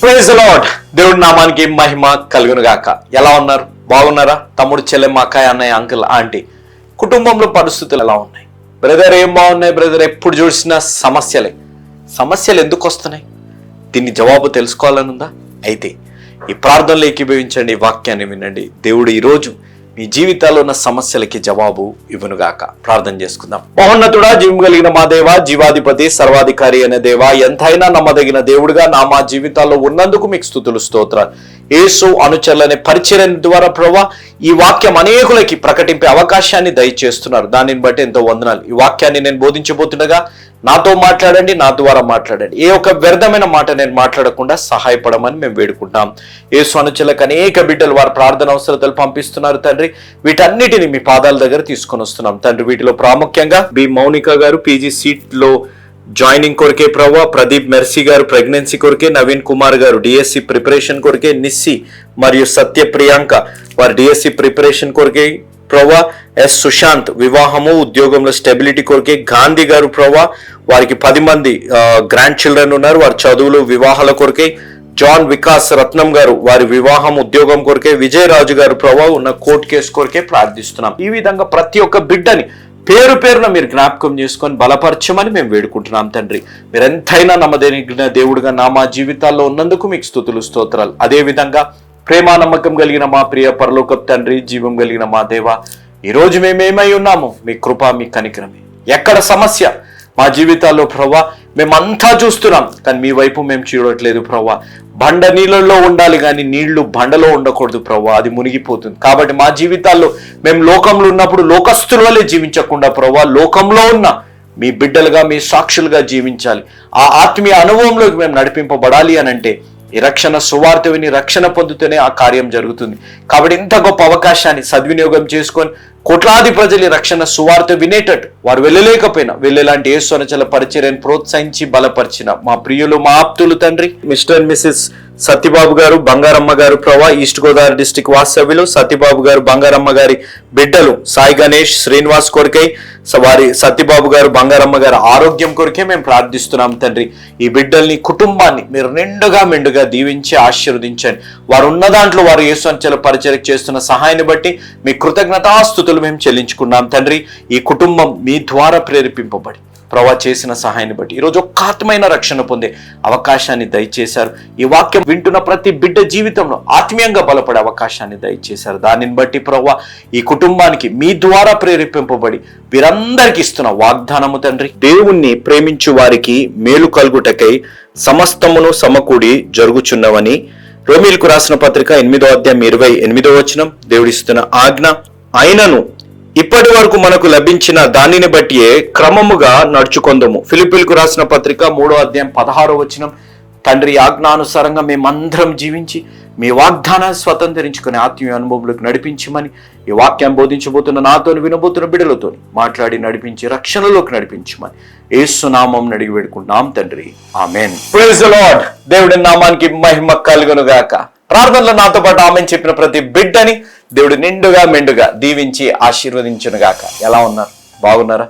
Praise lord దేవుడి నామానికి మహిమ కలుగును గాక ఎలా ఉన్నారు? బాగున్నారా? తమ్ముడు చెల్లెమ్మ అక్కయ్య అన్నయ్య అంకుల్ ఆంటీ కుటుంబంలో పరిస్థితులు ఎలా ఉన్నాయి? బ్రదర్ ఏం బాగున్నాయి? బ్రదర్ ఎప్పుడు చూసినా సమస్యలే. సమస్యలు ఎందుకు వస్తున్నాయి? దీన్ని జవాబు తెలుసుకోవాలనుందా? అయితే ఈ ప్రార్థనలు ఏకీభవించండి వాక్యాన్ని వినండి. దేవుడు ఈరోజు మీ జీవితాల్లో ఉన్న సమస్యలకి జవాబు ఇవ్వనుగాక. ప్రార్థన చేసుకుందాం. మహోన్నతుడా జీవం కలిగిన మా దేవ జీవాధిపతి సర్వాధికారి అనే దేవ ఎంతైనా నమ్మదగిన దేవుడుగా నా మా జీవితాల్లో ఉన్నందుకు మీకు స్థుతులు స్తోత్రాలు. యేసు అనుచరులనే పరిచయం ద్వారా ప్రభా ఈ వాక్యం అనేకులకి ప్రకటింపే అవకాశాన్ని దయచేస్తున్నారు. దానిని బట్టి ఎంతో వందనాలు. ఈ వాక్యాన్ని నేను బోధించబోతుండగా నాతో మాట్లాడండి నా ద్వారా మాట్లాడండి. ఏ ఒక్క వ్యర్థమైన మాట నేను మాట్లాడకుండా సహాయపడమని మేము వేడుకుంటాం యేసు అనుచరులకు అనేక బిడ్డలు వారి ప్రార్థన అవసరతలు పంపిస్తున్నారు తండ్రి. వీటన్నిటిని మీ పాదాల దగ్గర తీసుకొని వస్తున్నాం. తండ్రి వీటిలో ప్రాముఖ్యంగా బి. మౌనిక గారు పీజీ సీట్లో జాయినింగ్ కొరికే ప్రవ్వా ప్రదీప్ మెర్సీ గారు ప్రెగ్నెన్సీ కొరికే నవీన్ కుమార్ గారు డిఎస్సి ప్రిపరేషన్ కొరికే నిస్సి మరియు సత్య ప్రియాంక వారి డిఎస్సి ప్రిపరేషన్ కొరికే ప్రవ్వా ఎస్ సుశాంత్ వివాహము ఉద్యోగంలో స్టెబిలిటీ కొరకే గాంధీ గారు ప్రవ్వా. వారికి పది మంది గ్రాండ్ చిల్డ్రన్ ఉన్నారు. వారి చదువులు వివాహాల కొరకే జాన్ వికాస్ రత్నం గారు. వారి వివాహం ఉద్యోగం కొరకే విజయరాజు గారు ప్రభావ ఉన్న కోర్టు కేసు కొరకే ప్రార్థిస్తున్నాం. ఈ విధంగా ప్రతి ఒక్క బిడ్డని పేరు పేరున మీరు జ్ఞాపకం చేసుకొని బలపరచమని మేము వేడుకుంటున్నాం తండ్రి. మీరెంతైనా నమ్మదగిన దేవుడుగా నా మా జీవితాల్లో ఉన్నందుకు మీకు స్థుతులు స్తోత్రాలు. అదే విధంగా ప్రేమ నమ్మకం కలిగిన మా ప్రియ పరలోకప్ తండ్రి జీవం కలిగిన మా దేవ ఈరోజు మేమేమై ఉన్నాము. మీ కృప మీ కనికరమే. ఎక్కడ సమస్య? మా జీవితాల్లో ప్రవ్వా మేమంతా చూస్తున్నాం. కానీ మీ వైపు మేము చూడట్లేదు ప్రవ్వా. బండ నీళ్ళల్లో ఉండాలి కానీ నీళ్ళు బండలో ఉండకూడదు ప్రవ్వా. అది మునిగిపోతుంది. కాబట్టి మా జీవితాల్లో మేము లోకంలో ఉన్నప్పుడు లోకస్తుల వల్లే జీవించకుండా ప్రవ్వా లోకంలో ఉన్న మీ బిడ్డలుగా మీ సాక్షులుగా జీవించాలి. ఆ ఆత్మీయ అనుభవంలోకి మేము నడిపింపబడాలి అని అంటే ఈ రక్షణ సువార్త విని రక్షణ పొందుతూనే ఆ కార్యం జరుగుతుంది. కాబట్టి ఇంత గొప్ప అవకాశాన్ని సద్వినియోగం చేసుకొని కోట్లాది ప్రజల రక్షణ సువార్త వినేటట్టు వారు వెళ్ళలేకపోయినా వెళ్ళేలాంటి యేసు అనచల పరిచర్యను ప్రోత్సహించి బలపరిచిన మా ప్రియులు మా ఆప్తులు తండ్రి. మిస్టర్ అండ్ మిస్సెస్ సత్యబాబు గారు బంగారమ్మ గారు ప్రవా ఈస్ట్ గోదావరి డిస్టిక్ వాస్తవ్యులు సత్యబాబు గారు బంగారమ్మ గారి బిడ్డలు సాయి గణేష్ శ్రీనివాస్ కొరకై వారి సత్యబాబు గారు బంగారమ్మ గారు ఆరోగ్యం కొరకే మేము ప్రార్థిస్తున్నాం తండ్రి. ఈ బిడ్డల్ని కుటుంబాన్ని మీరు నిండుగా మెండుగా దీవించి ఆశీర్వదించండి. వారు ఉన్న దాంట్లో వారు యేసు పరిచయం చేస్తున్న సహాయాన్ని బట్టి మీ కృతజ్ఞతాస్థుతులు మేము చెల్లించుకున్నాం. తండ్రి ఈ కుటుంబం మీ ద్వారా ప్రేరేపింపబడి ప్రభా చేసిన సహాయాన్ని బట్టి ఈరోజు ఒక్క ఆత్మైన రక్షణ పొందే అవకాశాన్ని దయచేశారు. ఈ వాక్యం వింటున్న ప్రతి బిడ్డ జీవితంలో ఆత్మీయంగా బలపడే అవకాశాన్ని దయచేశారు. దానిని బట్టి ప్రభా ఈ కుటుంబానికి మీ ద్వారా ప్రేరేపింపబడి వీరందరికీ ఇస్తున్న వాగ్దానము తండ్రి. దేవుణ్ణి ప్రేమించు వారికి మేలు కలుగుటకై సమస్తమును సమకూడి జరుగుచున్నవని రోమిల్కు రాసిన పత్రిక ఎనిమిదో అధ్యాయం ఇరవై ఎనిమిదో వచనం దేవుడిస్తున్న ఆజ్ఞ. అయినను ఇప్పటి వరకు మనకు లభించిన దానిని బట్టియే క్రమముగా నడుచుకొందము. ఫిలిపిల్కు రాసిన పత్రిక మూడో అధ్యాయం పదహారో వచనం. తండ్రి ఆజ్ఞానుసారంగా మేమందరం జీవించి మీ వాగ్దానాన్ని స్వతంత్రించుకుని ఆత్మీయ అనుభవంలోకి నడిపించమని ఈ వాక్యం బోధించబోతున్న నాతో వినబోతున్న బిడలతో మాట్లాడి నడిపించి రక్షణలోకి నడిపించమని ఏసునామం నడిగి వేడుకుంటున్నాం తండ్రి. ఆమెన్. ప్రైజ్ లార్డ్ దేవుడి నామానికి మహిమ కలుగును గాక ప్రార్థనలో నాతో పాటు ఆమె చెప్పిన ప్రతి బిడ్డని దేవుడు నిండుగా మెండుగా దీవించి ఆశీర్వదించునుగాక. ఎలా ఉన్నారు? బాగున్నారా?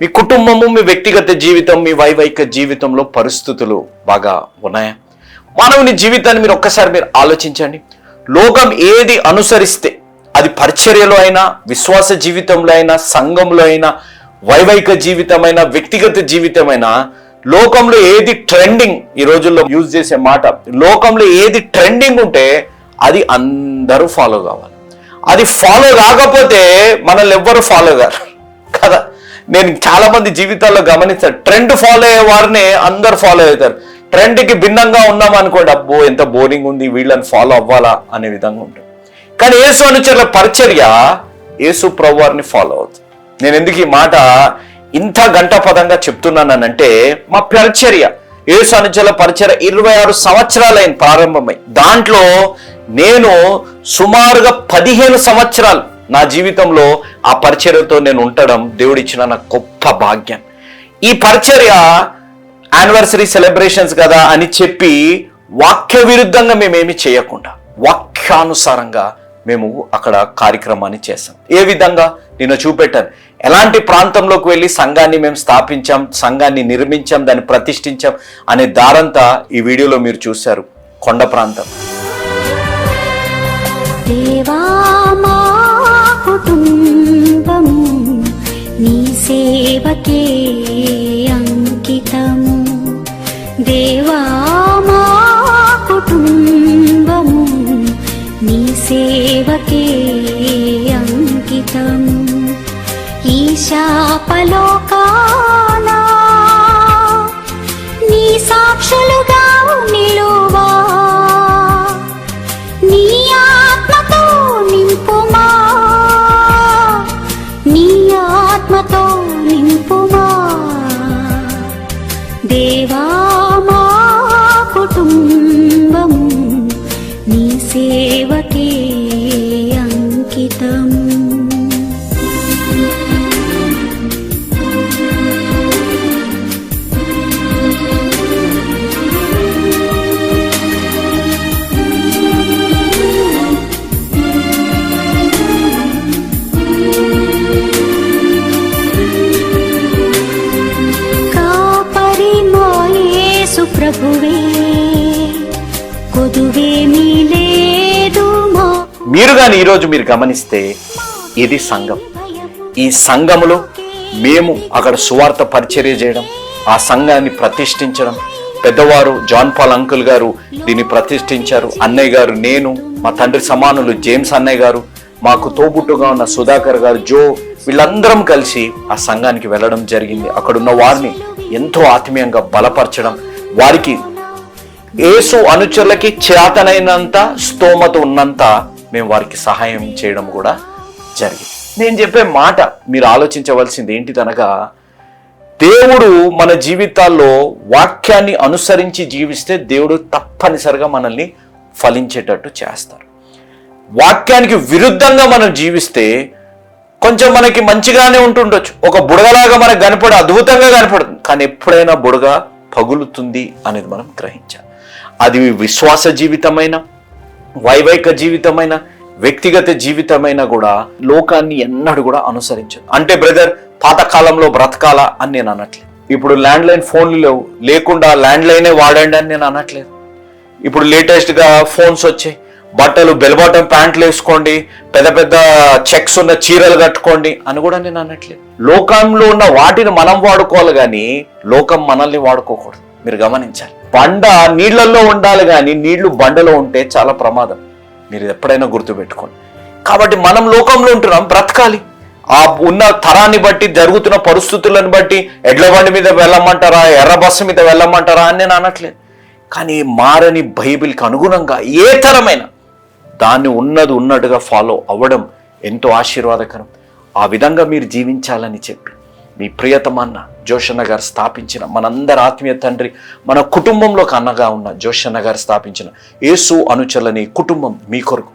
మీ కుటుంబము మీ వ్యక్తిగత జీవితం మీ వైవైక జీవితంలో పరిస్థితులు బాగా ఉన్నాయా? మానవుని జీవితాన్ని మీరు ఒక్కసారి మీరు ఆలోచించండి. లోకం ఏది అనుసరిస్తే అది పరిచర్యలో అయినా విశ్వాస జీవితంలో అయినా సంఘంలో అయినా వైవైక జీవితమైనా వ్యక్తిగత జీవితమైనా లోకంలో ఏది ట్రెండింగ్ ఈ రోజుల్లో యూజ్ చేసే మాట లోకంలో ఏది ట్రెండింగ్ ఉంటే అది అందరూ ఫాలో కావాలి. అది ఫాలో కాకపోతే మనల్ని ఎవ్వరు ఫాలో కారు. కదా? నేను చాలా మంది జీవితాల్లో గమనిస్తాను. ట్రెండ్ ఫాలో అయ్యే వారిని అందరు ఫాలో అవుతారు. ట్రెండ్కి భిన్నంగా ఉన్నాం అనుకోండి అబ్బో ఎంత బోరింగ్ ఉంది వీళ్ళని ఫాలో అవ్వాలా అనే విధంగా ఉంటుంది. కానీ యేసు అనుచరుల పరిచర్య యేసు ప్రభువారిని ఫాలో అవుతుంది. నేను ఎందుకు ఈ మాట ఇంత గంట పదంగా చెప్తున్నానంటే మా పరిచర్య యేసు అనుచరుల పరిచర్య ఇరవై ఆరు సంవత్సరాలైన ప్రారంభమై దాంట్లో నేను సుమారుగా పదిహేను సంవత్సరాలు నా జీవితంలో ఆ పరిచర్యతో నేను ఉండడం దేవుడిచ్చిన నాకు గొప్ప భాగ్యం. ఈ పరిచర్య యానివర్సరీ సెలబ్రేషన్స్ కదా అని చెప్పి వాక్య విరుద్ధంగా మేమేమి చేయకుండా వాక్యానుసారంగా మేము అక్కడ కార్యక్రమాన్ని చేస్తాం ఏ విధంగా? నేను చూపెట్టాను. ఎలాంటి ప్రాంతంలోకి వెళ్ళి సంఘాన్ని మేము స్థాపించాం సంఘాన్ని నిర్మించాం దాన్ని ప్రతిష్ఠించాం అనే దారంతా ఈ వీడియోలో మీరు చూశారు. కొండ ప్రాంతం. దేవా మా కుటుంబం నీ సేవకే అంకితము. దేవా మా కుటుంబం నీ సేవకే అంకితము. కానీ ఈరోజు మీరు గమనిస్తే ఇది సంఘం. ఈ సంఘములో మేము అక్కడ సువార్త పరిచర్య చేయడం ఆ సంఘాన్ని ప్రతిష్ఠించడం. పెద్దవారు జాన్ పాల్ అంకుల్ గారు దీన్ని ప్రతిష్ఠించారు. అన్నయ్య గారు నేను మా తండ్రి సమానులు జేమ్స్ అన్నయ్య గారు మాకు తోబుట్టుగా ఉన్న సుధాకర్ గారు జో వీళ్ళందరం కలిసి ఆ సంఘానికి వెళ్ళడం జరిగింది. అక్కడున్న వారిని ఎంతో ఆత్మీయంగా బలపరచడం వారికి ఏసు అనుచరులకి చేతనైనంత స్తోమత ఉన్నంత మేము వారికి సహాయం చేయడం కూడా జరిగింది. నేను చెప్పే మాట మీరు ఆలోచించవలసింది ఏంటిదనగా దేవుడు మన జీవితాల్లో వాక్యాన్ని అనుసరించి జీవిస్తే దేవుడు తప్పనిసరిగా మనల్ని ఫలించేటట్టు చేస్తారు. వాక్యానికి విరుద్ధంగా మనం జీవిస్తే కొంచెం మనకి మంచిగానే ఉంటుండొచ్చు. ఒక బుడగలాగా మనకు కనపడ అద్భుతంగా కనపడుతుంది. కానీ ఎప్పుడైనా బుడగ పగులుతుంది అనేది మనం గ్రహించాలి. అది విశ్వాస జీవితమైన వైవైక జీవితమైన వ్యక్తిగత జీవితమైనా కూడా లోకాన్ని ఎన్నడూ కూడా అనుసరించదు. అంటే బ్రదర్ పాతకాలంలో బ్రతకాలా అని నేను అనట్లేదు. ఇప్పుడు ల్యాండ్ లైన్ ఫోన్లు లేవు. లేకుండా ల్యాండ్ లైనే వాడండి అని నేను అనట్లేదు. ఇప్పుడు లేటెస్ట్గా ఫోన్స్ వచ్చాయి. బట్టలు బెల్బాటం ప్యాంట్లు వేసుకోండి. పెద్ద పెద్ద చెక్స్ ఉన్న చీరలు కట్టుకోండి అని కూడా నేను అనట్లేదు. లోకంలో ఉన్న వాటిని మనం వాడుకోవాలి కానీ లోకం మనల్ని వాడుకోకూడదు. మీరు గమనించాలి. బండ నీళ్ళలో ఉండాలి కానీ నీళ్ళు బండలో ఉంటే చాలా ప్రమాదం. మీరు ఎప్పుడైనా గుర్తుపెట్టుకోండి. కాబట్టి మనం లోకంలో ఉంటున్నాం బ్రతకాలి. ఆ ఉన్న తరాన్ని బట్టి జరుగుతున్న పరిస్థితులను బట్టి ఎడ్ల బండి మీద వెళ్ళమంటారా ఎర్ర బస్సు మీద వెళ్ళమంటారా అని నేను అనట్లేదు. కానీ మారని బైబిల్కి అనుగుణంగా ఏ తరమైన దాన్ని ఉన్నది ఉన్నట్టుగా ఫాలో అవ్వడం ఎంతో ఆశీర్వాదకరం. ఆ విధంగా మీరు జీవించాలని చెప్పి మీ ప్రియతమన్నా జోషన్న గారు స్థాపించిన మనందరి ఆత్మీయ తండ్రి మన కుటుంబంలోకి అన్నగా ఉన్న జోషన్న గారు స్థాపించిన యేసు అనుచరులని కుటుంబం మీ కొరకు.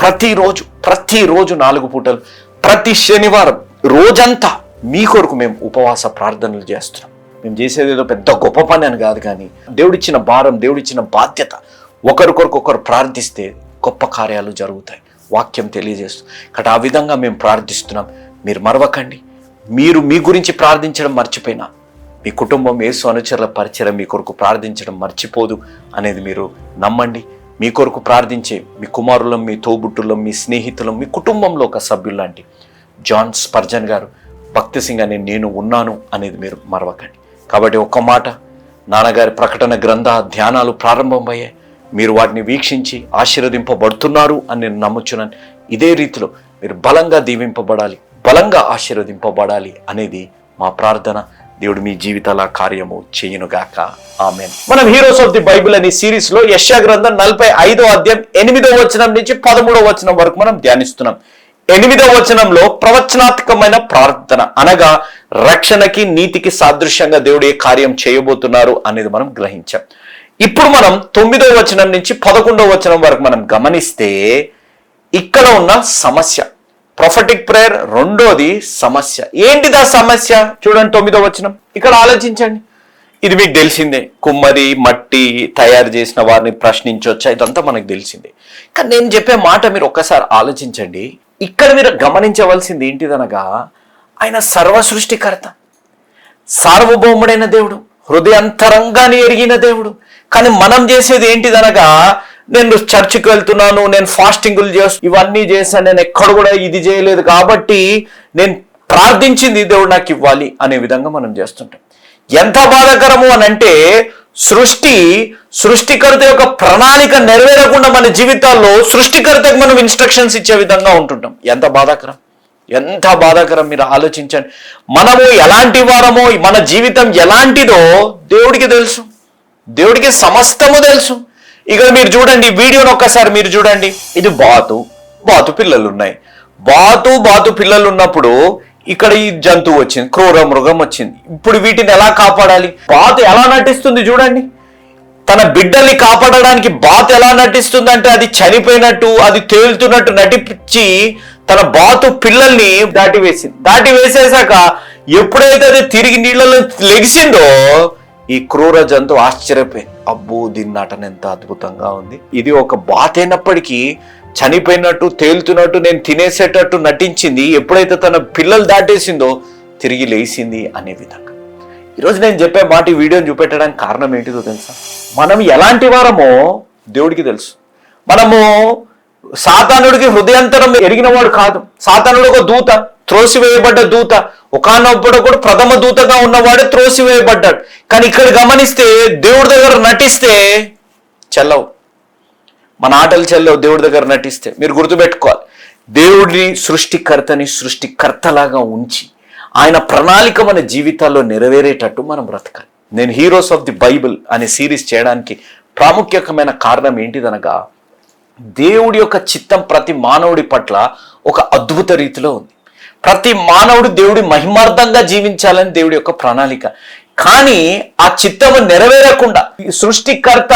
ప్రతిరోజు ప్రతిరోజు నాలుగు పూటలు ప్రతి శనివారం రోజంతా మీ కొరకు మేము ఉపవాస ప్రార్థనలు చేస్తున్నాం. మేము చేసేది ఏదో పెద్ద గొప్ప పని అని కాదు కానీ దేవుడిచ్చిన భారం దేవుడిచ్చిన బాధ్యత ఒకరికొరకు ఒకరు ప్రార్థిస్తే గొప్ప కార్యాలు జరుగుతాయి. వాక్యం తెలియజేస్తుంది. కాబట్టి ఆ విధంగా మేము ప్రార్థిస్తున్నాం. మీరు మరవకండి. మీరు మీ గురించి ప్రార్థించడం మర్చిపోయినా మీ కుటుంబం ఏసు అనుచరుల పరిచయం మీ కొరకు ప్రార్థించడం మర్చిపోదు అనేది మీరు నమ్మండి. మీ కొరకు ప్రార్థించే మీ కుమారులం మీ తోబుట్టులం మీ స్నేహితులం మీ కుటుంబంలో ఒక సభ్యుల్లాంటి జాన్ స్పర్జన్ గారు భక్తి సింగ్ అనే నేను ఉన్నాను అనేది మీరు మరవకండి. కాబట్టి ఒక్క మాట నాన్నగారి ప్రకటన గ్రంథ ధ్యానాలు ప్రారంభమయ్యాయి. మీరు వాటిని వీక్షించి ఆశీర్వదింపబడుతున్నారు అని నేను నమ్ముచున్నాను. ఇదే రీతిలో మీరు బలంగా దీవింపబడాలి. బలంగా ఆశీర్వదింపబడాలి అనేది మా ప్రార్థన. దేవుడు మీ జీవితాల కార్యము చేయనుగాక. ఆమె మనం హీరోస్ ఆఫ్ ది బైబిల్ అనే సిరీస్లో యశా గ్రంథం నలభై ఐదో అధ్యాయం ఎనిమిదో వచనం నుంచి పదమూడో వచనం వరకు మనం ధ్యానిస్తున్నాం. ఎనిమిదో వచనంలో ప్రవచనాత్మకమైన ప్రార్థన అనగా రక్షణకి నీతికి సాదృశ్యంగా దేవుడు ఏ కార్యం చేయబోతున్నారు అనేది మనం గ్రహించాం. ఇప్పుడు మనం తొమ్మిదో వచనం నుంచి పదకొండో వచనం వరకు మనం గమనిస్తే ఇక్కడ ఉన్న సమస్య ప్రొఫటిక్ ప్రేయర్ రెండోది సమస్య. ఏంటిది ఆ సమస్య? చూడండి తొమ్మిదో వచనం. ఇక్కడ ఆలోచించండి. ఇది మీకు తెలిసిందే. కుమ్మరి మట్టి తయారు చేసిన వారిని ప్రశ్నించవచ్చా ఇదంతా మనకు తెలిసిందే. కానీ నేను చెప్పే మాట మీరు ఒక్కసారి ఆలోచించండి. ఇక్కడ మీరు గమనించవలసింది ఏంటిదనగా ఆయన సర్వ సృష్టికర్త సార్వభౌముడైన దేవుడు హృదయంతరంగాన్ని ఎరిగిన దేవుడు. కానీ మనం చేసేది ఏంటిదనగా నేను చర్చికి వెళ్తున్నాను నేను ఫాస్టింగులు చేస్తు ఇవన్నీ చేశాను నేను ఎక్కడ కూడా ఇది చేయలేదు కాబట్టి నేను ప్రార్థించింది దేవుడు నాకు ఇవ్వాలి అనే విధంగా మనం చేస్తుంటాం. ఎంత బాధాకరము అని అంటే సృష్టి సృష్టికర్త యొక్క ప్రణాళిక నెరవేరకుండా మన జీవితాల్లో సృష్టికర్తకు మనం ఇన్స్ట్రక్షన్స్ ఇచ్చే విధంగా ఉంటుంటాం. ఎంత బాధాకరం? ఎంత బాధాకరం మీరు ఆలోచించండి. మనము ఎలాంటి వారమో మన జీవితం ఎలాంటిదో దేవుడికి తెలుసు. దేవుడికి సమస్తము తెలుసు. ఇక్కడ మీరు చూడండి వీడియోని ఒక్కసారి మీరు చూడండి. ఇది బాతు. బాతు పిల్లలు ఉన్నాయి బాతు బాతు పిల్లలు ఉన్నప్పుడు ఇక్కడ ఈ జంతువు వచ్చింది క్రూర మృగం వచ్చింది. ఇప్పుడు వీటిని ఎలా కాపాడాలి? బాతు ఎలా నటిస్తుంది చూడండి. తన బిడ్డల్ని కాపాడడానికి బాతు ఎలా నటిస్తుంది అంటే అది చనిపోయినట్టు అది తేలుతున్నట్టు నటించి తన బాతు పిల్లల్ని దాటి వేసింది దాటి వేసేసాక ఎప్పుడైతే అది తిరిగి నీళ్ళలో లెగిసిందో ఈ క్రూర జంతువు ఆశ్చర్యపోయింది. అబ్బో దీని నటన ఎంత అద్భుతంగా ఉంది. ఇది ఒక బాత్ అయినప్పటికీ చనిపోయినట్టు తేలుతున్నట్టు నేను తినేసేటట్టు నటించింది ఎప్పుడైతే తన పిల్లలు దాటేసిందో తిరిగి లేచింది అనే విధంగా. ఈరోజు నేను చెప్పే మాట ఈ వీడియోని చూపెట్టడానికి కారణం ఏంటిదో తెలుసా? మనం ఎలాంటి వారమో దేవుడికి తెలుసు. మనము సాతానుడికి హృదయంతరం ఎరిగినవాడు కాదు. సాతానుడు ఒక దూత. త్రోసివేయబడ్డ దూత. ఒకనొప్పుడు కూడా ప్రథమ దూతగా ఉన్నవాడే త్రోసివేయబడ్డాడు. కానీ ఇక్కడ గమనిస్తే దేవుడి దగ్గర నటిస్తే చెల్లవు. మన ఆటలు చెల్లవు దేవుడి దగ్గర నటిస్తే. మీరు గుర్తుపెట్టుకోవాలి. దేవుడిని సృష్టికర్తని సృష్టికర్తలాగా ఉంచి ఆయన ప్రణాళిక మన జీవితాల్లో నెరవేరేటట్టు మనం బ్రతకాలి. నేను హీరోస్ ఆఫ్ ది బైబిల్ అనే సిరీస్ చేయడానికి ప్రాముఖ్యమైన కారణం ఏంటిదనగా దేవుడి యొక్క చిత్తం ప్రతి మానవుడి పట్ల ఒక అద్భుత రీతిలో ఉంది. ప్రతి మానవుడు దేవుడి మహిమార్థంగా జీవించాలని దేవుడి యొక్క ప్రణాళిక. కానీ ఆ చిత్తము నెరవేరకుండా ఈ సృష్టికర్త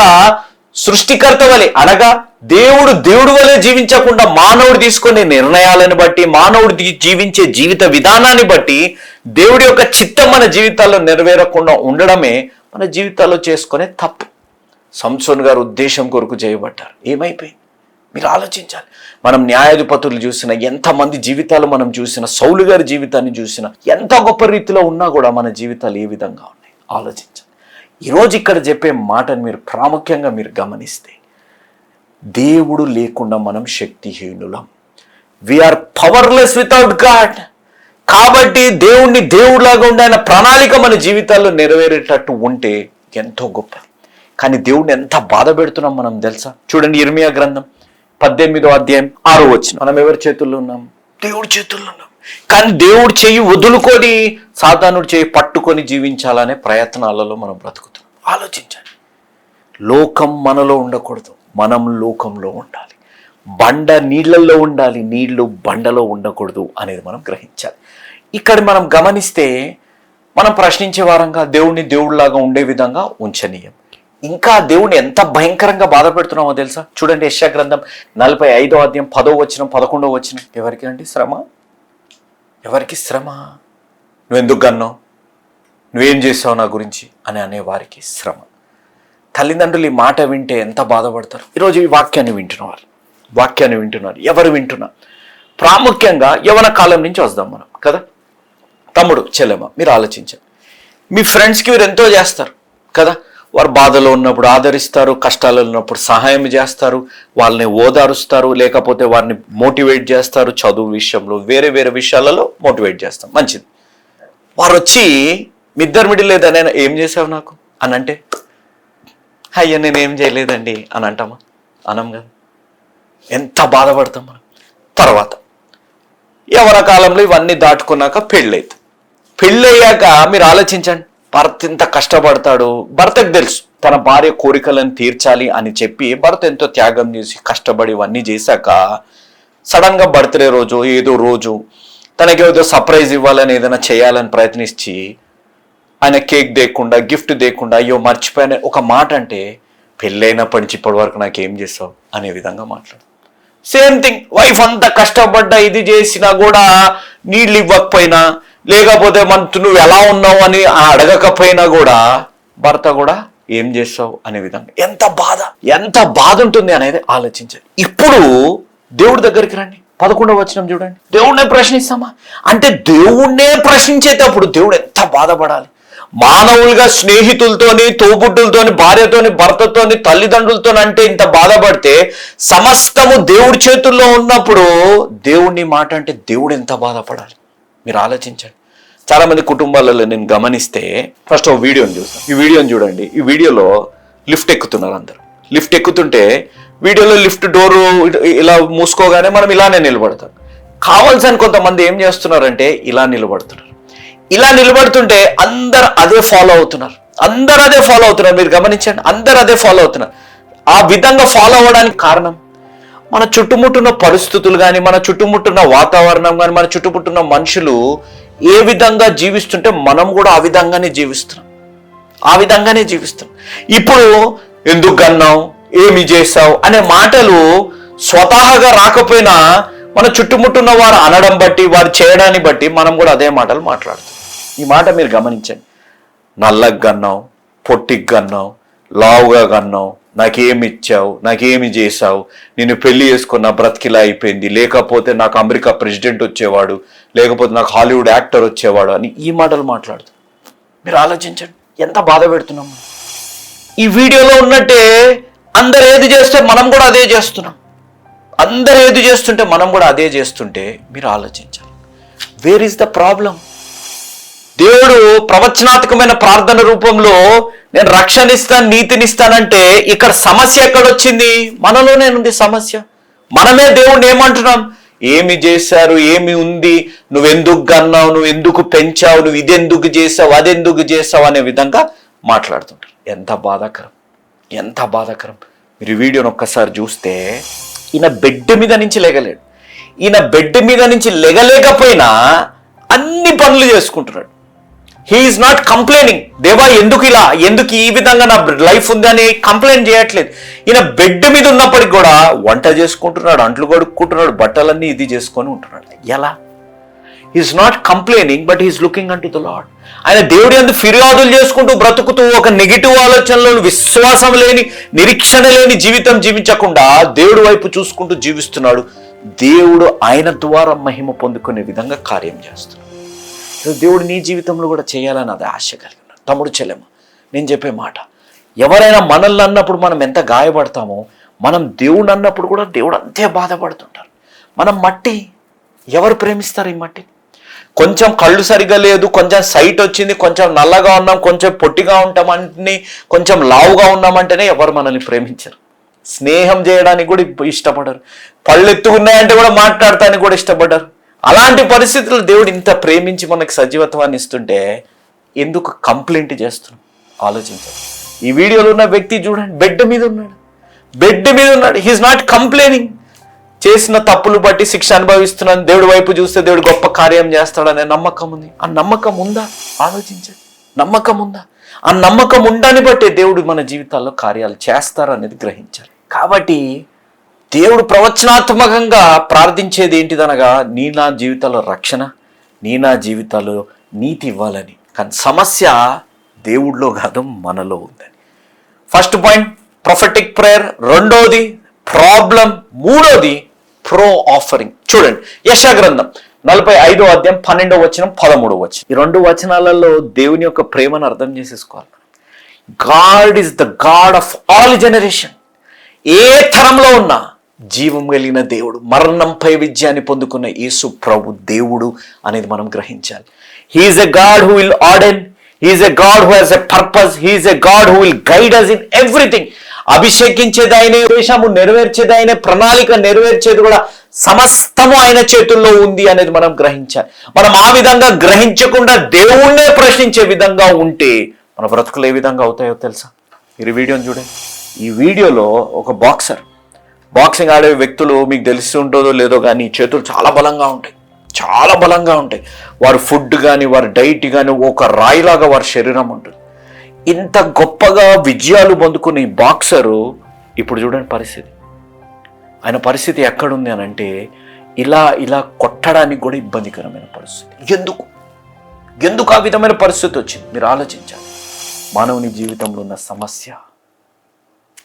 సృష్టికర్త వలె అనగా దేవుడు దేవుడు వలె జీవించకుండా మానవుడు తీసుకునే నిర్ణయాలను బట్టి మానవుడు జీవించే జీవిత విధానాన్ని బట్టి దేవుడి యొక్క చిత్తం మన జీవితాల్లో నెరవేరకుండా ఉండడమే మన జీవితాల్లో చేసుకునే తప్పు. సంసోన్ గారు ఉద్దేశం కొరకు చేయబడ్డారు. ఏమైపోయింది? మీరు ఆలోచించాలి. మనం న్యాయాధిపతులు చూసిన ఎంతమంది జీవితాలు మనం చూసిన సౌలు గారి జీవితాన్ని చూసిన ఎంత గొప్ప రీతిలో ఉన్నా కూడా మన జీవితాలు ఏ విధంగా ఉన్నాయి? ఆలోచించాలి. ఈరోజు ఇక్కడ చెప్పే మాటను మీరు ప్రాముఖ్యంగా మీరు గమనిస్తే దేవుడు లేకుండా మనం శక్తిహీనులం. We are powerless without God కాబట్టి దేవుణ్ణి దేవుడిలాగా ఉండే ఆయన ప్రణాళిక మన జీవితాల్లో నెరవేరేటట్టు ఉంటే ఎంతో గొప్ప కానీ దేవుడిని ఎంత బాధ పెడుతున్నాం మనం తెలుసా? చూడండి ఇర్మియా గ్రంథం. పద్దెనిమిదో అధ్యాయం ఆరో వచ్చిన మనం ఎవరి చేతుల్లో ఉన్నాం? దేవుడి చేతుల్లో ఉన్నాం. కానీ దేవుడు చెయ్యి వదులుకొని సాతానుడు చేయి పట్టుకొని జీవించాలనే ప్రయత్నాలలో మనం బ్రతుకుతున్నాం. ఆలోచించండి. లోకం మనలో ఉండకూడదు. మనం లోకంలో ఉండాలి. బండ నీళ్ళల్లో ఉండాలి. నీళ్ళు బండలో ఉండకూడదు అనేది మనం గ్రహించాలి. ఇక్కడ మనం గమనిస్తే మనం ప్రశ్నించే వారంగా దేవుణ్ణి దేవుడిలాగా ఉండే విధంగా ఉంచనీయం. ఇంకా దేవుణ్ణి ఎంత భయంకరంగా బాధ పెడుతున్నామో తెలుసా? చూడండి యశా గ్రంథం నలభై ఐదో అధ్యాయం పదో వచ్చిన పదకొండో వచ్చిన ఎవరికి అండి శ్రమ? ఎవరికి శ్రమ? నువ్వెందుకు గన్నావు? నువ్వేం చేసావు నా గురించి? అని అనే వారికి శ్రమ. తల్లిదండ్రులు ఈ మాట వింటే ఎంత బాధపడతారు? ఈరోజు ఈ వాక్యాన్ని వింటున్నారు. వాక్యాన్ని వింటున్నారు. ఎవరు వింటున్నారు? ప్రాముఖ్యంగా యవన కాలం నుంచి వద్దాం మనం కదా? తమ్ముడు చెల్లెమ్మ మీరు ఆలోచించారు మీ ఫ్రెండ్స్కి మీరు ఎంతో చేస్తారు కదా? వారు బాధలో ఉన్నప్పుడు ఆదరిస్తారు కష్టాలలో ఉన్నప్పుడు సహాయం చేస్తారు వాళ్ళని ఓదారుస్తారు లేకపోతే వారిని మోటివేట్ చేస్తారు చదువు విషయంలో వేరే వేరే విషయాలలో మోటివేట్ చేస్తాం మంచిది. వారు వచ్చి మీ ఇద్దరు మిడిల్ లేదని ఏం చేసావు నాకు? అని అంటే అయ్యా నేను ఏం చేయలేదండి అని అంటామా? అనం కదా. ఎంత బాధపడతాం మనం. తర్వాత ఎవరి కాలంలో ఇవన్నీ దాటుకున్నాక పెళ్ళైతే పెళ్ళయ్యాక మీరు ఆలోచించండి. భర్త ఎంత కష్టపడతాడు? భర్తకు తెలుసు. తన భార్య కోరికలను తీర్చాలి అని చెప్పి భర్త ఎంతో త్యాగం చేసి కష్టపడి ఇవన్నీ చేశాక సడన్గా బర్త్డే రోజు ఏదో రోజు తనకి ఏదో సర్ప్రైజ్ ఇవ్వాలని ఏదైనా చేయాలని ప్రయత్నించి ఆయన కేక్ దేకుండా గిఫ్ట్ దేకుండా అయ్యో మర్చిపోయిన ఒక మాట అంటే పెళ్ళైనప్పటి నుంచి ఇప్పటి వరకు నాకు ఏం చేస్తావు అనే విధంగా మాట్లాడు సేమ్ థింగ్. వైఫ్ అంతా కష్టపడ్డా ఇది చేసినా కూడా నీళ్ళు ఇవ్వకపోయినా లేకపోతే మన నువ్వు ఎలా ఉన్నావు అని అడగకపోయినా కూడా భర్త కూడా ఏం చేస్తావు అనే విధంగా. ఎంత బాధ ఎంత బాధ ఉంటుంది అనేది ఆలోచించాలి ఇప్పుడు దేవుడి దగ్గరికి రండి. పదకొండవ వచనం చూడండి. దేవుడినే ప్రశ్నిస్తామా? అంటే దేవుణ్ణే ప్రశ్నించేటప్పుడు దేవుడు ఎంత బాధపడాలి? మానవులుగా స్నేహితులతోని తోబుట్టులతోని భార్యతోని భర్తతోని తల్లిదండ్రులతో అంటే ఇంత బాధపడితే సమస్తము దేవుడి చేతుల్లో ఉన్నప్పుడు దేవుడిని మాట అంటే దేవుడు ఎంత బాధపడాలి? మీరు ఆలోచించండి. చాలామంది కుటుంబాలలో నేను గమనిస్తే ఫస్ట్ ఒక వీడియోని చూస్తాను. ఈ వీడియోని చూడండి. ఈ వీడియోలో లిఫ్ట్ ఎక్కుతున్నారు అందరు. లిఫ్ట్ ఎక్కుతుంటే వీడియోలో లిఫ్ట్ డోరు ఇలా మూసుకోగానే మనం ఇలానే నిలబడతాం. కావాల్సిన కొంతమంది ఏం చేస్తున్నారంటే ఇలా నిలబడుతున్నారు. ఇలా నిలబడుతుంటే అందరు అదే ఫాలో అవుతున్నారు. అందరు అదే ఫాలో అవుతున్నారు. మీరు గమనించండి అందరు అదే ఫాలో అవుతున్నారు. ఆ విధంగా ఫాలో అవ్వడానికి కారణం? మన చుట్టుముట్టున్న పరిస్థితులు కానీ మన చుట్టుముట్టున్న వాతావరణం కానీ మన చుట్టుముట్టున్న మనుషులు ఏ విధంగా జీవిస్తుంటే మనం కూడా ఆ విధంగానే జీవిస్తున్నాం. ఆ విధంగానే జీవిస్తున్నాం. ఇప్పుడు ఎందుకు గన్నావు ఏమి చేసావు అనే మాటలు స్వతహాగా రాకపోయినా మన చుట్టుముట్టున్న వారు అనడం బట్టి వారు చేయడాన్ని బట్టి మనం కూడా అదే మాటలు మాట్లాడుతాం. ఈ మాట మీరు గమనించండి. నల్లగా గన్నావు పొట్టికి గన్నావు లావుగా గన్నావు నాకేమి ఇచ్చావు నాకేమి చేశావు? నేను పెళ్ళి చేసుకున్న బ్రతికిలా అయిపోయింది. లేకపోతే నాకు అమెరికా ప్రెసిడెంట్ వచ్చేవాడు లేకపోతే నాకు హాలీవుడ్ యాక్టర్ వచ్చేవాడు అని ఈ మాటలు మాట్లాడుతాం మీరు ఆలోచించండి. ఎంత బాధ పెడుతున్నాము ఈ వీడియోలో ఉన్నట్టే అందరు ఏది చేస్తే మనం కూడా అదే చేస్తున్నాం. అందరు ఏది చేస్తుంటే మనం కూడా అదే చేస్తుంటే మీరు ఆలోచించాలి. వేర్ ఈస్ ద ప్రాబ్లం దేవుడు ప్రవచనాత్మకమైన ప్రార్థన రూపంలో నేను రక్షణ ఇస్తాను నీతినిస్తానంటే ఇక్కడ సమస్య ఎక్కడొచ్చింది? మనలోనే ఉంది సమస్య. మనమే దేవుణ్ణి ఏమంటున్నాం? ఏమి చేశారు? ఏమి ఉంది? నువ్వెందుకు గన్నావు? నువ్వు ఎందుకు పెంచావు? నువ్వు ఇదెందుకు చేసావు అదెందుకు చేసావు అనే విధంగా మాట్లాడుతుంటారు. ఎంత బాధాకరం. ఎంత బాధాకరం. మీరు వీడియోని ఒక్కసారి చూస్తే ఈయన బెడ్ మీద నుంచి లెగలేడు. ఈయన బెడ్ మీద నుంచి లెగలేకపోయినా అన్ని పనులు చేసుకుంటున్నాడు. హీఈస్ నాట్ కంప్లైనింగ్ దేవా ఎందుకు ఇలా? ఎందుకు ఈ విధంగా నా లైఫ్ ఉందని కంప్లైంట్ చేయట్లేదు? ఈయన బెడ్ మీద ఉన్నప్పటికి కూడా వంట చేసుకుంటున్నాడు అంట్లు కడుక్కుంటున్నాడు బట్టలన్నీ ఇది చేసుకొని ఉంటున్నాడు. ఎలా? Is not complaining but is looking unto the Lord ఆయన దేవుడి అందు ఫిర్యాదులు చేసుకుంటూ బ్రతుకుతూ ఒక నెగిటివ్ ఆలోచనలో విశ్వాసం లేని నిరీక్షణ లేని జీవితం జీవించకుండా దేవుడి వైపు చూసుకుంటూ జీవిస్తున్నాడు. దేవుడు ఆయన ద్వారా మహిమ పొందుకునే విధంగా కార్యం చేస్తున్నాడు. దేవుడు నీ జీవితంలో కూడా చేయాలని అది ఆశ కలిగి ఉన్నాను తమ్ముడు చెల్లెమ్మ నేను చెప్పే మాట. ఎవరైనా మనల్ని అన్నప్పుడు మనం ఎంత గాయపడతామో మనం దేవుడు అన్నప్పుడు కూడా దేవుడు అంతే బాధపడుతుంటారు. మనం మట్టి ఎవరు ప్రేమిస్తారు ఈ మట్టి? కొంచెం కళ్ళు సరిగా లేదు కొంచెం సైట్ వచ్చింది కొంచెం నల్లగా ఉన్నాం కొంచెం పొట్టిగా ఉంటామని కొంచెం లావుగా ఉన్నామంటేనే ఎవరు మనల్ని ప్రేమించరు. స్నేహం చేయడానికి కూడా ఇష్టపడరు. పళ్ళు ఎత్తుకున్నాయంటే కూడా మాట్లాడటానికి కూడా ఇష్టపడరు. అలాంటి పరిస్థితుల్లో దేవుడు ఇంత ప్రేమించి మనకి సజీవత్వాన్ని ఇస్తుంటే ఎందుకు కంప్లైంట్ చేస్తున్నాం? ఆలోచించాలి ఈ వీడియోలో ఉన్న వ్యక్తి చూడండి బెడ్ మీద ఉన్నాడు. బెడ్ మీద ఉన్నాడు. హీఈస్ నాట్ కంప్లైనింగ్ చేసిన తప్పులు బట్టి శిక్ష అనుభవిస్తున్నాను. దేవుడి వైపు చూస్తే దేవుడు గొప్ప కార్యం చేస్తాడనే నమ్మకం ఉంది. ఆ నమ్మకం ఉందా? ఆలోచించండి. నమ్మకం ఉందా? ఆ నమ్మకం ఉండాన్ని బట్టే దేవుడు మన జీవితాల్లో కార్యాలు చేస్తారనేది గ్రహించాలి. కాబట్టి దేవుడు ప్రవచనాత్మకంగా ప్రార్థించేది ఏంటిదనగా నీ నా జీవితాల రక్షణ నీ నా జీవితాల్లో నీతి ఇవ్వాలని. కానీ సమస్య దేవుడిలో కాదు మనలో ఉందని. ఫస్ట్ పాయింట్ ప్రొఫెటిక్ ప్రేయర్ రెండోది ప్రాబ్లం మూడోది ప్రో ఆఫరింగ్ చూడండి యశా గ్రంథం నలభై ఐదో అధ్యాయం పన్నెండో వచనం పదమూడో వచనం. ఈ రెండు వచనాలలో దేవుని యొక్క ప్రేమను అర్థం చేసేసుకోవాలి God is the God of all generation ఏ తరంలో ఉన్నా జీవం కలిగిన దేవుడు మరణంపై విజయాన్ని పొందుకున్న యేసు ప్రభు దేవుడు అనేది మనం గ్రహించాలి. He is a God who will ordain he is a God who has a purpose he is a God who will guide us in everything అభిషేకించేది ఆయనే దేశము నెరవేర్చేది ఆయనే ప్రణాళిక నెరవేర్చేది కూడా సమస్తము ఆయన చేతుల్లో ఉంది అనేది మనం గ్రహించాలి. మనం ఆ విధంగా గ్రహించకుండా దేవుణ్ణే ప్రశ్నించే విధంగా ఉంటే మన బ్రతుకులు ఏ విధంగా అవుతాయో తెలుసా? మీరు ఈ వీడియోని చూడండి. ఈ వీడియోలో ఒక బాక్సర్ బాక్సింగ్ ఆడే వ్యక్తులు మీకు తెలిసి ఉంటుందో లేదో కానీ చేతులు చాలా బలంగా ఉంటాయి. చాలా బలంగా ఉంటాయి. వారి ఫుడ్ కానీ వారి డైట్ కానీ ఒక రాయిలాగా వారి శరీరం ఉంటుంది. ఇంత గొప్పగా విజయాలు పొందుకునే బాక్సరు ఇప్పుడు చూడండి పరిస్థితి. ఆయన పరిస్థితి ఎక్కడుంది అని అంటే ఇలా ఇలా కొట్టడానికి కూడా ఇబ్బందికరమైన పరిస్థితి. ఎందుకు? ఎందుకు ఆ విధమైన పరిస్థితి వచ్చింది? మీరు ఆలోచించాలి. మానవుని జీవితంలో ఉన్న సమస్య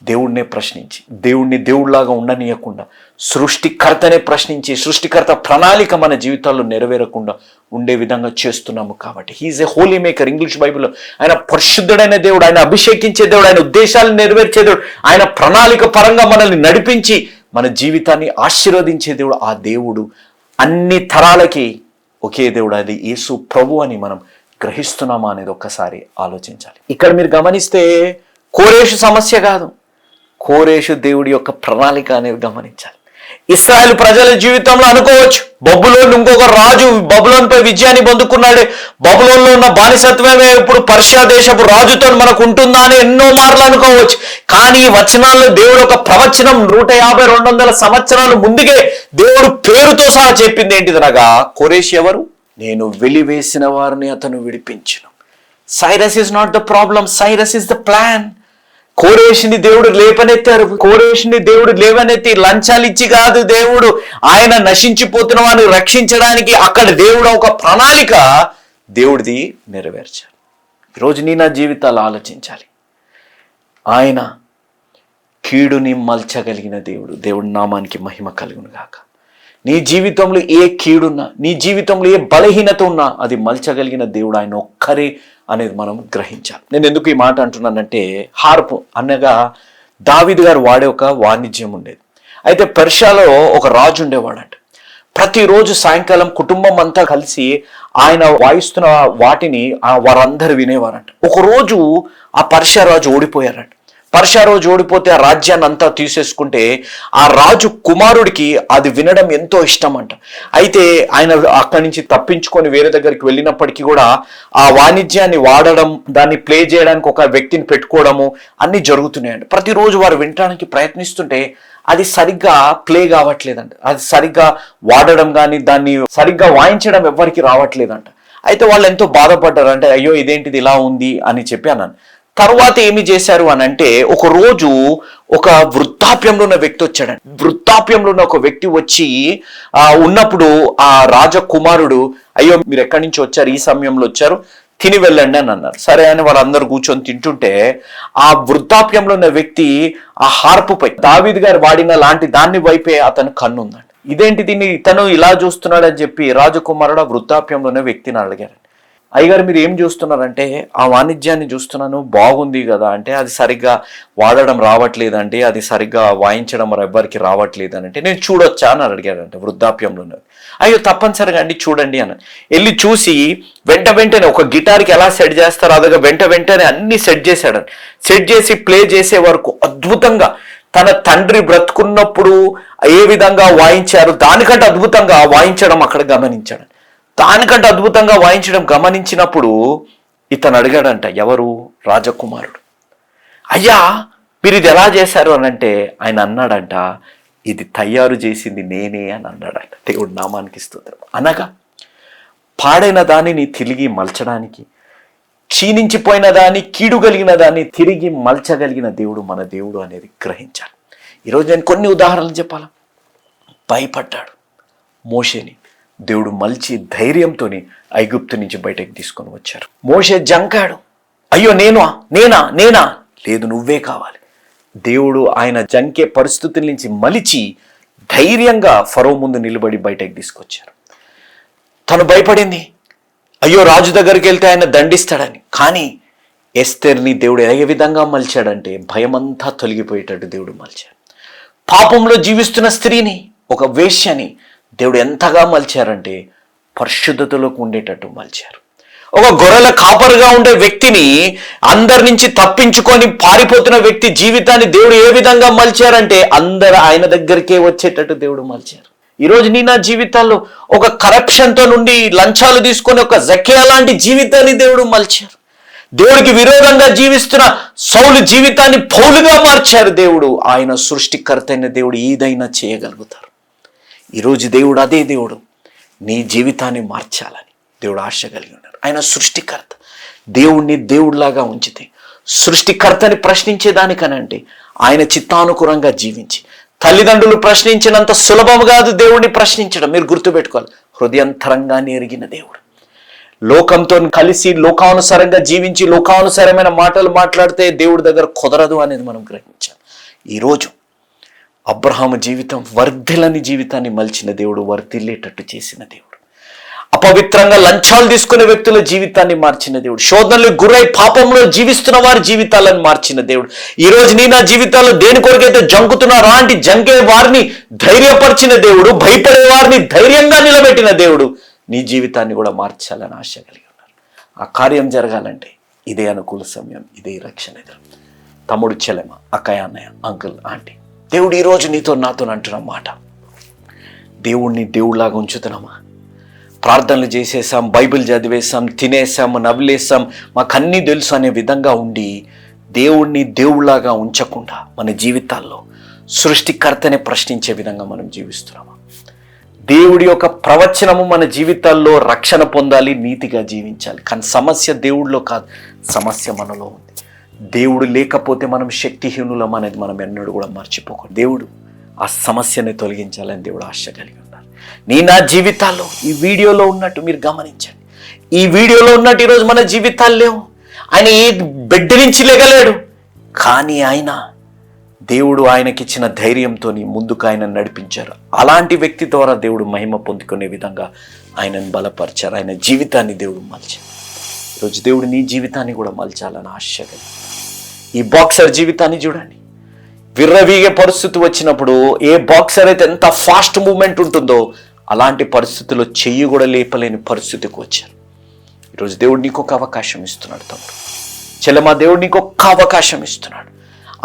దేవుడినే ప్రశ్నించి దేవుణ్ణి దేవుడిలాగా ఉండనీయకుండా సృష్టికర్తనే ప్రశ్నించి సృష్టికర్త ప్రణాళిక మన జీవితాల్లో నెరవేరకుండా ఉండే విధంగా చేస్తున్నాము కాబట్టి. He is a holy maker English బైబిల్లో ఆయన పరిశుద్ధుడైన దేవుడు ఆయన అభిషేకించే దేవుడు ఆయన ఉద్దేశాలు నెరవేర్చే దేవుడు ఆయన ప్రణాళిక పరంగా మనల్ని నడిపించి మన జీవితాన్ని ఆశీర్వదించే దేవుడు ఆ దేవుడు. అన్ని తరాలకి ఒకే దేవుడు అది యేసు ప్రభు అని మనం గ్రహిస్తున్నామా అనేది ఒక్కసారి ఆలోచించాలి. ఇక్కడ మీరు గమనిస్తే కోరేషు సమస్య కాదు. కోరేషు దేవుడి యొక్క ప్రణాళిక అనేది గమనించాలి. ఇస్రాయల్ ప్రజల జీవితంలో అనుకోవచ్చు. బబులోన్ ఇంకొక రాజు బబులోన్ పై విజయాన్ని పొందుకున్నాడు. బబులోన్లో ఉన్న బానిసత్వమే ఇప్పుడు పర్షియా దేశపు రాజుతో మనకు ఉంటుందా అని ఎన్నో మార్లు అనుకోవచ్చు. కానీ ఈ వచనాల్లో దేవుడు ఒక ప్రవచనం నూట యాభై రెండు వందల సంవత్సరాలు ముందుగే దేవుడు పేరుతో సహా చెప్పింది ఏంటిదనగా కోరేష్ ఎవరు? నేను వెలివేసిన వారిని అతను విడిపించను. Cyrus is not the problem Cyrus is the plan. కోరేషుని దేవుడు లేపనెత్తారు. కోరేషుని దేవుడు లేవనెత్తి లంచాలు ఇచ్చి కాదు దేవుడు. ఆయన నశించిపోతున్న వాడిని రక్షించడానికి అక్కడ దేవుడు ఒక ప్రణాళిక దేవుడిది నెరవేర్చారు ఈరోజు నీ నా జీవితాలు ఆలోచించాలి. ఆయన కీడుని మల్చగలిగిన దేవుడు. దేవుడి నామానికి మహిమ కలుగును గాక. నీ జీవితంలో ఏ కీడున్నా నీ జీవితంలో ఏ బలహీనత ఉన్నా అది మల్చగలిగిన దేవుడు. ఆయన ఒక్కరే అనేది మనం గ్రహించాలి. నేను ఎందుకు ఈ మాట అంటున్నానంటే హార్పు అనగా దావిద్ గారు వాడే ఒక వాణిజ్యం ఉండేది. అయితే పర్షియాలో ఒక రాజు ఉండేవాడంట. ప్రతిరోజు సాయంకాలం కుటుంబం అంతా కలిసి ఆయన వాయిస్తున్న వాటిని వారందరూ వినేవారంట. ఒక రోజు ఆ పర్షా రాజు ఓడిపోయారంట. పర్షియా రోజు ఓడిపోతే ఆ రాజ్యాన్ని అంతా తీసేసుకుంటే ఆ రాజు కుమారుడికి అది వినడం ఎంతో ఇష్టం అంట. అయితే ఆయన అక్కడి నుంచి తప్పించుకొని వేరే దగ్గరికి వెళ్ళినప్పటికీ కూడా ఆ వాణిజ్యాన్ని వాడడం దాన్ని ప్లే చేయడానికి ఒక వ్యక్తిని పెట్టుకోవడము అన్ని జరుగుతున్నాయండి ప్రతిరోజు వారు వినడానికి ప్రయత్నిస్తుంటే అది సరిగ్గా ప్లే కావట్లేదంట. అది సరిగ్గా వాడడం కానీ దాన్ని సరిగ్గా వాయించడం ఎవ్వరికి రావట్లేదంట. అయితే వాళ్ళు ఎంతో బాధపడ్డారు అంటే అయ్యో ఇదేంటిది ఇలా ఉంది అని చెప్పి అన్నాను. తర్వాత ఏమి చేశారు అని అంటే ఒక రోజు ఒక వృద్ధాప్యంలో ఉన్న వ్యక్తి వచ్చాడండి. వృద్ధాప్యంలో ఉన్న ఒక వ్యక్తి వచ్చి ఆ ఉన్నప్పుడు ఆ రాజకుమారుడు అయ్యో మీరు ఎక్కడి నుంచి వచ్చారు? ఈ సమయంలో వచ్చారు? తిని వెళ్ళండి అని అన్నారు. సరే అని వాళ్ళందరూ కూర్చొని తింటుంటే ఆ వృద్ధాప్యంలో ఉన్న వ్యక్తి ఆ హార్పుపై దావీద్ గారు వాడిన లాంటి దాన్ని వైపే అతను కన్నుందండి. ఇదేంటి దీన్ని ఇతను ఇలా చూస్తున్నాడని చెప్పి రాజకుమారుడు ఆ వృద్ధాప్యంలో ఉన్న వ్యక్తిని అడిగారు అయ్యగారు మీరు ఏం చూస్తున్నారంటే ఆ వాణిజ్యాన్ని చూస్తున్నాను బాగుంది కదా అంటే అది సరిగ్గా వాడడం రావట్లేదండి అది సరిగ్గా వాయించడం మరి ఎవ్వరికి రావట్లేదు అని అంటే నేను చూడొచ్చా అని అడిగాడంటే వృద్ధాప్యంలో అయ్యో తప్పనిసరిగా అండి చూడండి అని. వెళ్ళి చూసి వెంట వెంటనే ఒక గిటార్కి ఎలా సెట్ చేస్తారో అదగా వెంట వెంటనే అన్ని సెట్ చేశాడని సెట్ చేసి ప్లే చేసే వరకు అద్భుతంగా తన తండ్రి బ్రతుకున్నప్పుడు ఏ విధంగా వాయించారు దానికంటే అద్భుతంగా వాయించడం అక్కడ గమనించాడు. దానికంటే అద్భుతంగా వాయించడం గమనించినప్పుడు ఇతను అడిగాడంట ఎవరు? రాజకుమారుడు. అయ్యా మీరు ఇది ఎలా చేశారు? అని అంటే ఆయన అన్నాడంట ఇది తయారు చేసింది నేనే అని అన్నాడంట. దేవుడు నామానికి ఇస్తుంది అనగా పాడైన దానిని తిరిగి మలచడానికి క్షీణించిపోయిన దాన్ని కీడు కలిగిన దాన్ని తిరిగి మలచగలిగిన దేవుడు మన దేవుడు అనేది గ్రహించాలి. ఈరోజు నేను కొన్ని ఉదాహరణలు చెప్పాలా? భయపడ్డాడు మోషేని. దేవుడు మలిచి ధైర్యంతోని ఐగుప్తు నుంచి బయటకు తీసుకొని వచ్చారు. మోషే జంకాడు. అయ్యో నేనా? నేనా? నేనా? లేదు నువ్వే కావాలి. దేవుడు ఆయన జంకే పరిస్థితుల నుంచి మలిచి ధైర్యంగా ఫరో ముందు నిలబడి బయటకు తీసుకొచ్చారు. తను భయపడింది. అయ్యో రాజు దగ్గరికి వెళ్తే ఆయన దండిస్తాడని. కానీ ఎస్తేర్ని దేవుడు ఏ విధంగా మలిచాడంటే భయమంతా తొలగిపోయేటట్టు దేవుడు మలిచాడు. పాపంలో జీవిస్తున్న స్త్రీని ఒక వేష్యని దేవుడు ఎంతగా మలిచారంటే పరిశుద్ధతలోకి ఉండేటట్టు మలిచారు. ఒక గొర్రెల కాపరుగా ఉండే వ్యక్తిని అందరి నుంచి తప్పించుకొని పారిపోతున్న వ్యక్తి జీవితాన్ని దేవుడు ఏ విధంగా మలిచారంటే అందరు ఆయన దగ్గరికే వచ్చేటట్టు దేవుడు మలిచారు. ఈరోజు నీ నా జీవితాల్లో ఒక కరప్షన్తో నుండి లంచాలు తీసుకొని ఒక జకియా లాంటి జీవితాన్ని దేవుడు మలిచారు. దేవుడికి విరోధంగా జీవిస్తున్న సౌలు జీవితాన్ని పౌలుగా మార్చారు దేవుడు. ఆయన సృష్టికర్త అయిన దేవుడు ఏదైనా చేయగలుగుతారు. ఈరోజు దేవుడు అదే దేవుడు. నీ జీవితాన్ని మార్చాలని దేవుడు ఆశ కలిగి ఉన్నారు ఆయన సృష్టికర్త. దేవుణ్ణి దేవుడిలాగా ఉంచితే సృష్టికర్తని ప్రశ్నించేదానికనంటే ఆయన చిత్తానుకూలంగా జీవించి తల్లిదండ్రులు ప్రశ్నించినంత సులభం కాదు దేవుణ్ణి ప్రశ్నించడం. మీరు గుర్తుపెట్టుకోవాలి. హృదయంతరంగాన్ని ఎరిగిన దేవుడు. లోకంతో కలిసి లోకానుసారంగా జీవించి లోకానుసారమైన మాటలు మాట్లాడితే దేవుడి దగ్గర కుదరదు అనేది మనం గ్రహించాలి. ఈరోజు అబ్రహాము జీవితం వర్ధిలని జీవితాన్ని మలిచిన దేవుడు వర్ధిల్లేటట్టు చేసిన దేవుడు. అపవిత్రంగా లంచాలు తీసుకునే వ్యక్తుల జీవితాన్ని మార్చిన దేవుడు. శోధనలకు గురై పాపంలో జీవిస్తున్న వారి జీవితాలను మార్చిన దేవుడు. ఈ రోజు నీ నా జీవితాల్లో దేని కొరకైతే జంకుతున్నారో అలాంటి జంకే వారిని ధైర్యపరిచిన దేవుడు భయపడే వారిని ధైర్యంగా నిలబెట్టిన దేవుడు నీ జీవితాన్ని కూడా మార్చాలని ఆశ కలిగి ఉన్నారు ఆ కార్యం జరగాలంటే ఇదే అనుకూల సమయం ఇదే రక్షణ ఎదురు. తమ్ముడు చెలెమ అక్కయ్య అన్నయ్య అంకుల్ ఆంటీ దేవుడు ఈరోజు నీతో నాతో అంటున్న మాట. దేవుణ్ణి దేవుడిలాగా ఉంచుతున్నామా? ప్రార్థనలు చేసేసాం బైబిల్ చదివేసాం తినేసాం నవ్వులేసాం మాకు అన్నీ తెలుసు అనే విధంగా ఉండి దేవుణ్ణి దేవుళ్ళాగా ఉంచకుండా మన జీవితాల్లో సృష్టికర్తనే ప్రశ్నించే విధంగా మనం జీవిస్తున్నామా? దేవుడి యొక్క ప్రవచనము మన జీవితాల్లో రక్షణ పొందాలి నీతిగా జీవించాలి. కానీ సమస్య దేవుడిలో కాదు సమస్య మనలో ఉంది. దేవుడు లేకపోతే మనం శక్తిహీనులం అనేది మనం ఎన్నడూ కూడా మర్చిపోకూడదు. దేవుడు ఆ సమస్యని తొలగించాలని దేవుడు ఆశ కలిగి ఉన్నారు. నీ నా జీవితాల్లో ఈ వీడియోలో ఉన్నట్టు మీరు గమనించండి. ఈ వీడియోలో ఉన్నట్టు ఈరోజు మన జీవితాలు లేవు. ఆయన ఏ బెడ్ నుంచి లేగలేడు. కానీ ఆయన దేవుడు ఆయనకిచ్చిన ధైర్యంతో ముందుకు ఆయన నడిపించారు. అలాంటి వ్యక్తి ద్వారా దేవుడు మహిమ పొందుకునే విధంగా ఆయనను బలపరిచారు. ఆయన జీవితాన్ని దేవుడు మలిచారు ఈరోజు దేవుడు నీ జీవితాన్ని కూడా మలచాలని ఆశ కలిగి ఈ బాక్సర్ జీవితాన్ని చూడండి. విర్రవీగే పరిస్థితి వచ్చినప్పుడు ఏ బాక్సర్ అయితే ఎంత ఫాస్ట్ మూమెంట్ ఉంటుందో అలాంటి పరిస్థితుల్లో చెయ్యి కూడా లేపలేని పరిస్థితికి వచ్చారు. ఈరోజు దేవుడు నీకు ఒక అవకాశం ఇస్తున్నాడు తమ్ముడు. చెల్లమా దేవుడు నీకు ఒక్క అవకాశం ఇస్తున్నాడు.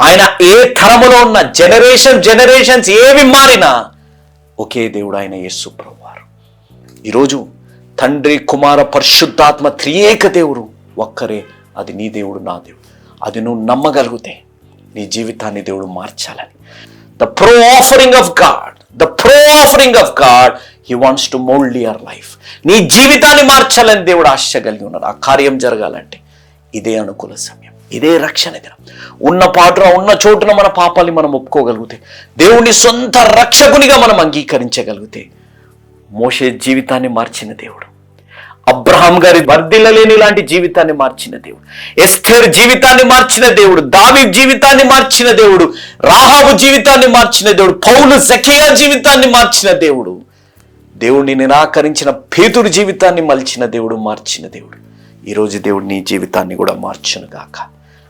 ఆయన ఏ తరములో ఉన్న జనరేషన్ జనరేషన్స్ ఏవి మారినా ఒకే దేవుడు ఆయన యేసు ప్రభువారు. ఈరోజు తండ్రి కుమార పరిశుద్ధాత్మ త్రియేక దేవుడు ఒక్కరే అది నీ దేవుడు నా దేవుడు. అది నువ్వు నమ్మగలిగితే నీ జీవితాన్ని దేవుడు మార్చాలని. The pro offering of God the pro offering of God he wants to mould your life నీ జీవితాన్ని మార్చాలని దేవుడు ఆశ కలిగి ఉన్నాడు. ఆ కార్యం జరగాలంటే ఇదే అనుకూల సమయం ఇదే రక్షణ దినం. ఉన్న పాటున ఉన్న చోటున మన పాపాలని మనం ఒప్పుకోగలిగితే దేవుని సొంత రక్షకునిగా మనం అంగీకరించగలిగితే మోషే జీవితాన్ని మార్చిన దేవుడు. అబ్రహాం గారి వర్ధిల్లలేని లాంటి జీవితాన్ని మార్చిన దేవుడు. ఎస్థేర్ జీవితాన్ని మార్చిన దేవుడు. దావి జీవితాన్ని మార్చిన దేవుడు. రాహాబు జీవితాన్ని మార్చిన దేవుడు. పౌలు సఖియా జీవితాన్ని మార్చిన దేవుడు. దేవుడిని నిరాకరించిన పేతుడు జీవితాన్ని మలిచిన దేవుడు మార్చిన దేవుడు. ఈరోజు దేవుడు నీ జీవితాన్ని కూడా మార్చును గాక.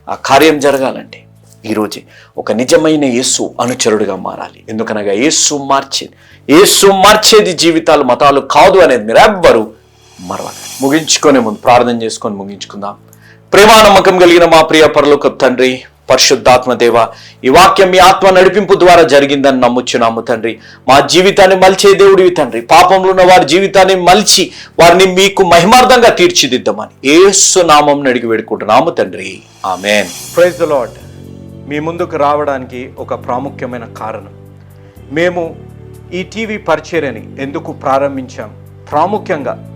ఆ కార్యం జరగాలంటే ఈరోజే ఒక నిజమైన యేసు అనుచరుడుగా మారాలి. ఎందుకనగా యేసు మార్చేది యేసు మార్చేది జీవితాలు మతాలు కాదు అనేది మీరు ఎవ్వరు మరవక ముగించుకునే ముందు ప్రార్థన చేసుకొని ముగించుకుందాం. ప్రేమా నమ్మకం కలిగిన మా ప్రియ పరలోక తండ్రి పరిశుద్ధాత్మ దేవ ఈ వాక్యం మీ ఆత్మ నడిపింపు ద్వారా జరిగిందని నమ్ముచున్నాము తండ్రి. మా జీవితాన్ని మలిచే దేవుడివి తండ్రి. పాపంలో ఉన్న వారి జీవితాన్ని మలిచి వారిని మీకు మహిమార్థంగా తీర్చిదిద్దామని ఏసు నామం అడిగి వేడుకుంటున్నాము తండ్రి. ఆమెన్. ప్రైజ్ ద లాడ్ మీ ముందుకు రావడానికి ఒక ప్రాముఖ్యమైన కారణం. మేము ఈ టీవీ పరిచర్యని ఎందుకు ప్రారంభించాం? ప్రాముఖ్యంగా